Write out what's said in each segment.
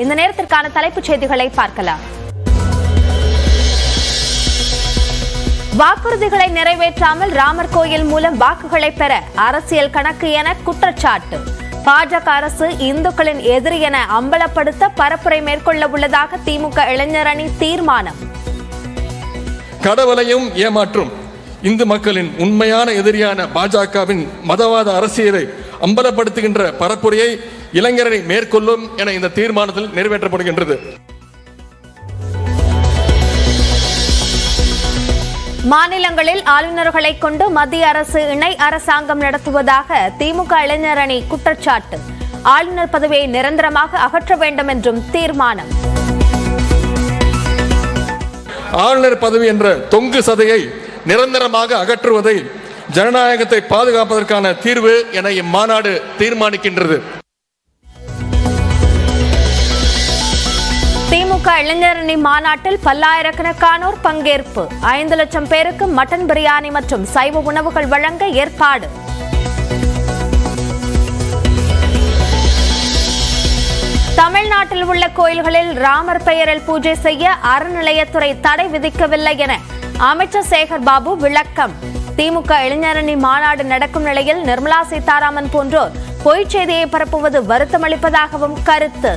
இந்த நேரத்திற்கான தலைப்புச் செய்திகளை பார்க்கலாம். வாக்குறுதிகளை நிறைவேற்றாமல் ராமர் கோயில் மூலம் வாக்குகளை பெற அரசியல் கணக்கு என குற்றச்சாட்டு. பாஜக அரசு இந்துக்களின் எதிரி என அம்பலப்படுத்த பரப்புரை மேற்கொள்ள உள்ளதாக திமுக இளைஞர் அணி தீர்மானம். கடவுளையும் ஏமாற்றும். இந்து மக்களின் உண்மையான எதிரியான பாஜகவின் மதவாத அரசியலை அம்பலப்படுத்துகின்ற பரப்புரையை இளைஞரணி மேற்கொள்ளும் என இந்த தீர்மானத்தில் நிறைவேற்றப்படுகின்றது. மாநிலங்களில் ஆளுநர்களை கொண்டு மத்திய அரசு இணை அரசாங்கம் நடத்துவதாக திமுக இளைஞர் அணி குற்றச்சாட்டு. ஆளுநர் பதவியை நிரந்தரமாக அகற்ற வேண்டும் என்றும் தீர்மானம். ஆளுநர் பதவி என்ற தொங்கு சதையை நிரந்தரமாக அகற்றுவதை ஜனநாயகத்தை பாதுகாப்பதற்கான தீர்வு என இம்மாநாடு தீர்மானிக்கின்றது. திமுக இளைஞரணி மாநாட்டில் பல்லாயிரக்கணக்கானோர் பங்கேற்பு. ஐந்து லட்சம் பேருக்கு மட்டன் பிரியாணி மற்றும் சைவ உணவுகள் வழங்க ஏற்பாடு. தமிழ்நாட்டில் உள்ள கோயில்களில் ராமர் பெயரில் பூஜை செய்ய அறநிலையத்துறை தடை விதிக்கவில்லை என அமைச்சர் சேகர் பாபு விளக்கம். திமுக இளைஞரணி மாநாடு நடக்கும் நிலையில் நிர்மலா சீதாராமன் போன்றோர் பொய்ச் செய்தியை பரப்புவது வருத்தமளிப்பதாகவும் கருத்து.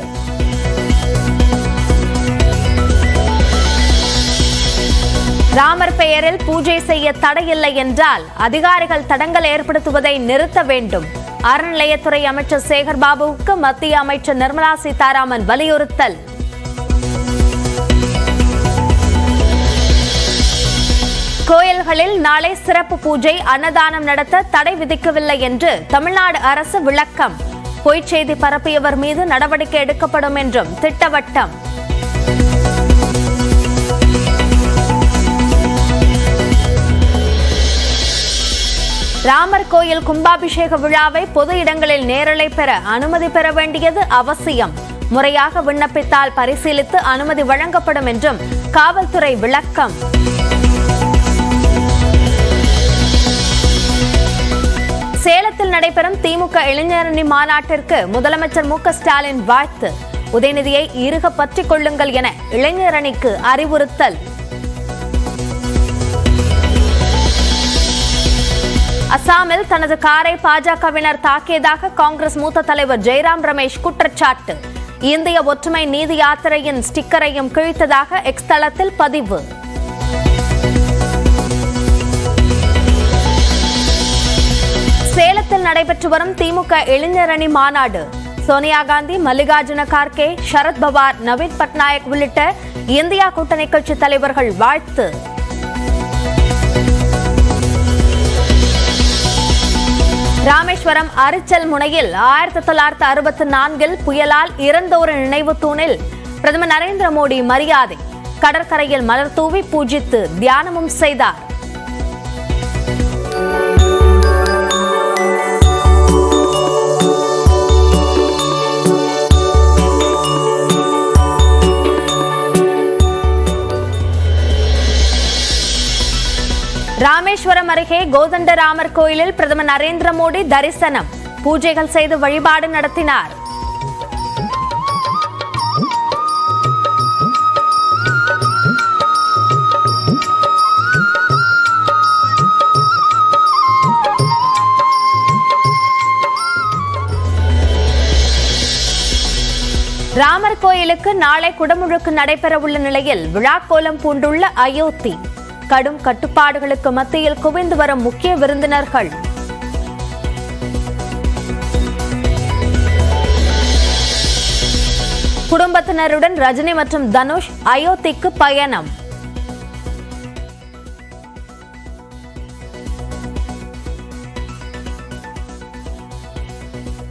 ராமர் பெயரில் பூஜை செய்ய தடையில்லை என்றால் அதிகாரிகள் தடங்கல் ஏற்படுத்துவதை நிறுத்த வேண்டும். அறநிலையத்துறை அமைச்சர் சேகர் பாபுவுக்கு மத்திய அமைச்சர் நிர்மலா சீதாராமன் வலியுறுத்தல். கோயில்களில் நாளை சிறப்பு பூஜை அன்னதானம் நடத்த தடை விதிக்கவில்லை என்று தமிழ்நாடு அரசு விளக்கம். பொய்ச் செய்தி பரப்பியவர் மீது நடவடிக்கை எடுக்கப்படும் என்றும் திட்டவட்டம். ராமர் கோயில் கும்பாபிஷேக விழாவை பொது இடங்களில் நேரலை பெற அனுமதி பெற வேண்டியது அவசியம். முறையாக விண்ணப்பித்தால் பரிசீலித்து அனுமதி வழங்கப்படும் என்றும் காவல்துறை விளக்கம். சேலத்தில் நடைபெறும் திமுக இளைஞரணி மாநாட்டிற்கு முதலமைச்சர் மு ஸ்டாலின் வாழ்த்து. உதயநிதியை இருக பற்றிக் கொள்ளுங்கள் என இளைஞரணிக்கு அறிவுறுத்தல். அசாமில் தனது காரை பாஜகவினர் தாக்கியதாக காங்கிரஸ் மூத்த தலைவர் ஜெயராம் ரமேஷ் குற்றச்சாட்டு. இந்திய ஒற்றுமை நீதி யாத்திரையின் ஸ்டிக்கரையும் கிழித்ததாக எக்ஸ் தளத்தில் பதிவு. சேலத்தில் நடைபெற்று வரும் திமுக இளைஞரணி மாநாடு. சோனியா காந்தி மல்லிகார்ஜுன கார்கே சரத்பவார் நவீன் பட்நாயக் உள்ளிட்ட இந்தியா கூட்டணி கட்சி தலைவர்கள் வாழ்த்து. ராமேஸ்வரம் அரிச்சல் முனையில் ஆயிரத்தி தொள்ளாயிரத்தி அறுபத்தி நான்கில் புயலால் இறந்தோரின் நினைவு தூணில் பிரதமர் நரேந்திர மோடி மரியாதை. கடற்கரையில் மலர் தூவி பூஜித்து தியானமும் செய்தார். ராமேஸ்வரம் அருகே கோதண்டராமர் கோயிலில் பிரதமர் நரேந்திர மோடி தரிசனம். பூஜைகள் செய்து வழிபாடு நடத்தினார். ராமர் கோயிலுக்கு நாளை குடமுழுக்கு நடைபெறவுள்ள நிலையில் விழாக்கோலம் பூண்டுள்ள அயோத்தி. கடும் கட்டுப்பாடுகளுக்கு மத்தியில் குவிந்து வரும் முக்கிய விருந்தினர்கள். குடும்பத்தினருடன் ரஜினி மற்றும் தனுஷ் அயோத்திக்கு பயணம்.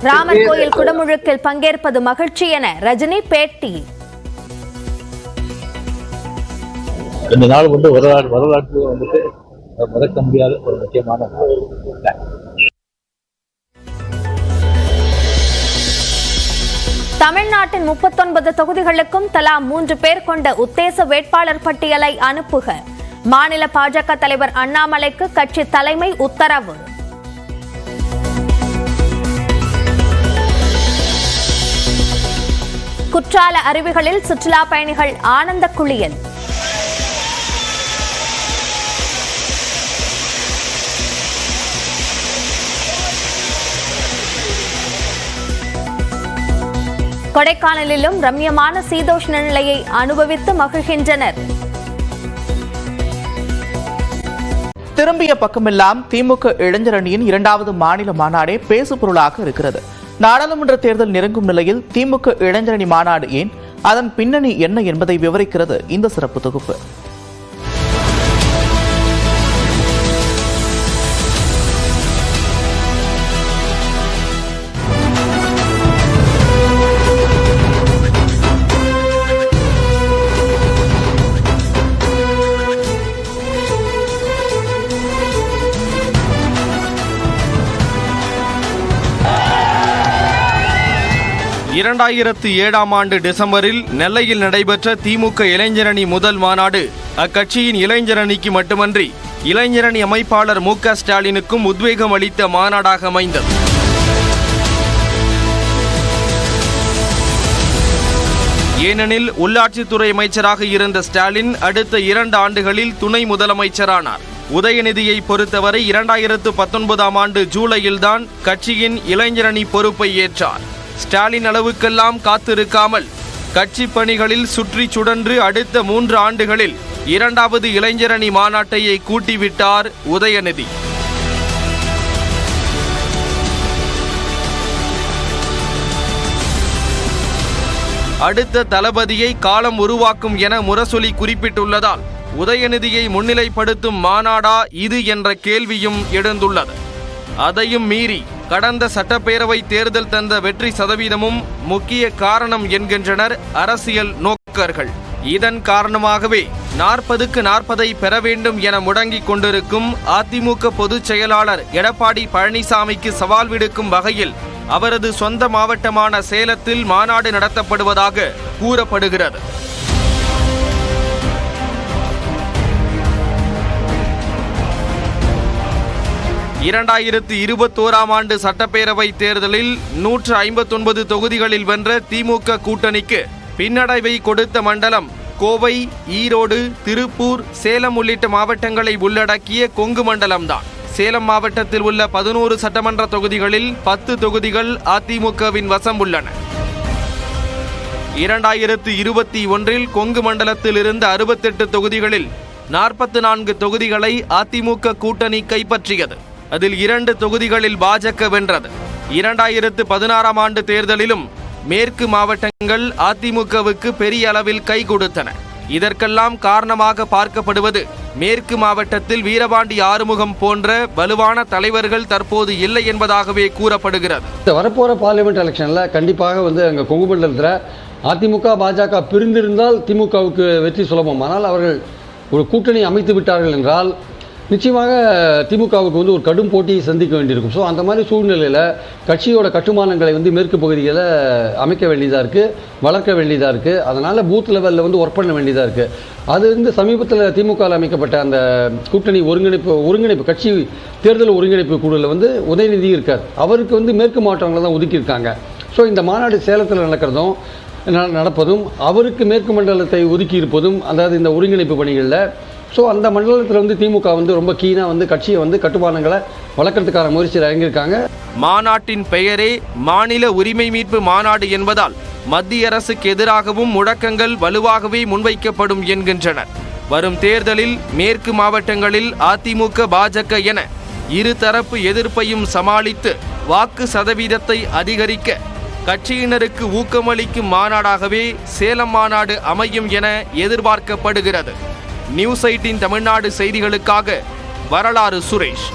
ராமர் கோயில் குடமுழுக்கில் பங்கேற்பது மகிழ்ச்சி என ரஜினி பேட்டி. இந்த நாள் வந்து வரலாறு வரலாற்று வந்துட்டு மறக்க முடியாத ஒரு முக்கியமான நாள். தமிழ்நாட்டின் முப்பத்தொன்பது தொகுதிகளுக்கும் தலா மூன்று பேர் கொண்ட உத்தேச வேட்பாளர் பட்டியலை அனுப்புக. மாநில பாஜக தலைவர் அண்ணாமலைக்கு கட்சி தலைமை உத்தரவு. குற்றால அருவிகளில் சுற்றுலா பயணிகள் ஆனந்த குளியல். கொடைக்கானலிலும் ரம்யமான சீதோஷ்ண நிலையை அனுபவித்து மகிழ்கின்றனர். திரும்பிய பக்கமெல்லாம் திமுக இளைஞரணியின் இரண்டாவது மாநில மாநாடே பேசுபொருளாக இருக்கிறது. நாடாளுமன்ற தேர்தல் நெருங்கும் நிலையில் திமுக இளைஞரணி மாநாடு ஏன்? அதன் பின்னணி என்ன என்பதை விவரிக்கிறது இந்த சிறப்பு தொகுப்பு. இரண்டாயிரத்து ஏழாம் ஆண்டு டிசம்பரில் நெல்லையில் நடைபெற்ற திமுக இளைஞரணி முதல் மாநாடு. அக்கட்சியின் இளைஞரணிக்கு மட்டுமன்றி இளைஞரணி அமைப்பாளர் மு ஸ்டாலினுக்கும் உத்வேகம் அளித்த மாநாடாக அமைந்தது. ஏனெனில் உள்ளாட்சித்துறை அமைச்சராக இருந்த ஸ்டாலின் அடுத்த இரண்டு ஆண்டுகளில் துணை முதலமைச்சரானார். உதயநிதியை பொறுத்தவரை இரண்டாயிரத்து பத்தொன்பதாம் ஆண்டு ஜூலையில்தான் கட்சியின் இளைஞரணி பொறுப்பை ஏற்றார். ஸ்டாலின் அளவுக்கெல்லாம் காத்திருக்காமல் கட்சி பணிகளில் சுற்றி சுடன்று அடுத்த மூன்று ஆண்டுகளில் இரண்டாவது இளைஞரணி மாநாட்டையை கூட்டிவிட்டார் உதயநிதி. அடுத்த தளபதியை காலம் உருவாக்கும் என முரசொலி குறிப்பிட்டுள்ளதால் உதயநிதியை முன்னிலைப்படுத்தும் மாநாடா இது என்ற கேள்வியும் எழுந்துள்ளது. அதையும் மீறி கடந்த சட்டப்பேரவை தேர்தல் தந்த வெற்றி சதவீதமும் முக்கிய காரணம் என்கின்றனர் அரசியல் நோக்கர்கள். இதன் காரணமாகவே நாற்பதுக்கு நாற்பதை பெற வேண்டும் என முடங்கிக் கொண்டிருக்கும் அதிமுக பொதுச் செயலாளர் எடப்பாடி பழனிசாமிக்கு சவால் விடுக்கும் வகையில் அவரது சொந்த மாவட்டமான சேலத்தில் மாநாடு நடத்தப்படுவதாக கூறப்படுகிறது. இரண்டாயிரத்து இருபத்தோராம் ஆண்டு சட்டப்பேரவை தேர்தலில் நூற்று ஐம்பத்தொன்பது தொகுதிகளில் வென்ற திமுக கூட்டணிக்கு பின்னடைவை கொடுத்த மண்டலம் கோவை ஈரோடு திருப்பூர் சேலம் உள்ளிட்ட மாவட்டங்களை உள்ளடக்கிய கொங்கு மண்டலம்தான். சேலம் மாவட்டத்தில் உள்ள பதினோரு சட்டமன்ற தொகுதிகளில் பத்து தொகுதிகள் அதிமுகவின் வசம் உள்ளன. இரண்டாயிரத்து இருபத்தி ஒன்றில் கொங்கு மண்டலத்தில் இருந்த அறுபத்தெட்டு தொகுதிகளில் நாற்பத்து நான்கு தொகுதிகளை அதிமுக கூட்டணி கைப்பற்றியது. அதில் இரண்டு தொகுதிகளில் பாஜக வென்றது. இரண்டாயிரத்து பதினாறாம் ஆண்டு தேர்தலிலும் மேற்கு மாவட்டங்கள் அதிமுகவுக்கு பெரிய அளவில் கை கொடுத்தன. இதற்கெல்லாம் காரணமாக பார்க்கப்படுவது மேற்கு மாவட்டத்தில் வீரபாண்டி ஆறுமுகம் போன்ற வலுவான தலைவர்கள் தற்போது இல்லை என்பதாகவே கூறப்படுகிறது. இந்த வரப்போகிற பார்லிமெண்ட் எலெக்ஷன்ல கண்டிப்பாக வந்து அங்க கொங்கு மண்டலத்தில் அதிமுக பாஜக பிரிந்திருந்தால் திமுகவுக்கு வெற்றி சுலபம். ஆனால் அவர்கள் ஒரு கூட்டணி அமைத்து விட்டார்கள் என்றால் நிச்சயமாக திமுகவுக்கு வந்து ஒரு கடும் போட்டியை சந்திக்க வேண்டியிருக்கும். ஸோ அந்த மாதிரி சூழ்நிலையில் கட்சியோட கட்டுமானங்களை வந்து மேற்கு பகுதிகளில் அமைக்க வேண்டியதாக இருக்குது வளர்க்க வேண்டியதாக இருக்குது அதனால் பூத் லெவலில் வந்து ஒர்க் பண்ண வேண்டியதாக இருக்குது அது வந்து சமீபத்தில் திமுகவில் அமைக்கப்பட்ட அந்த கூட்டணி ஒருங்கிணைப்பு ஒருங்கிணைப்பு கட்சி தேர்தல் ஒருங்கிணைப்பு குழுவில் வந்து உதயநிதி இருக்கார். அவருக்கு வந்து மேற்கு மாவட்டங்களை தான் ஒதுக்கியிருக்காங்க ஸோ இந்த மாநாடு சேலத்தில் நடக்கிறதும் நடப்பதும் அவருக்கு மேற்கு மண்டலத்தை ஒதுக்கி இருப்பதும் அதாவது இந்த ஒருங்கிணைப்பு பணிகளில் ஸோ அந்த மண்டலத்தில் வந்து திமுக வந்து ரொம்ப கீனாக வந்து கட்சியை வந்து கட்டுமானங்களை வளர்க்கறதுக்கான முயற்சியில் இறங்கியிருக்காங்க. மாநாட்டின் பெயரே மாநில உரிமை மீட்பு மாநாடு என்பதால் மத்திய அரசுக்கு எதிராகவும் முழக்கங்கள் வலுவாகவே முன்வைக்கப்படும் என்கின்றனர் வரும் தேர்தலில் மேற்கு மாவட்டங்களில் அதிமுக பாஜக என இரு தரப்பு எதிர்ப்பையும் சமாளித்து வாக்கு சதவீதத்தை அதிகரிக்க கட்சியினருக்கு ஊக்கமளிக்கும் மாநாடாகவே சேலம் மாநாடு அமையும் என எதிர்பார்க்கப்படுகிறது. நியூஸ் எயிட்டின் தமிழ்நாடு செய்திகளுக்காக வரலாறு சுரேஷ்.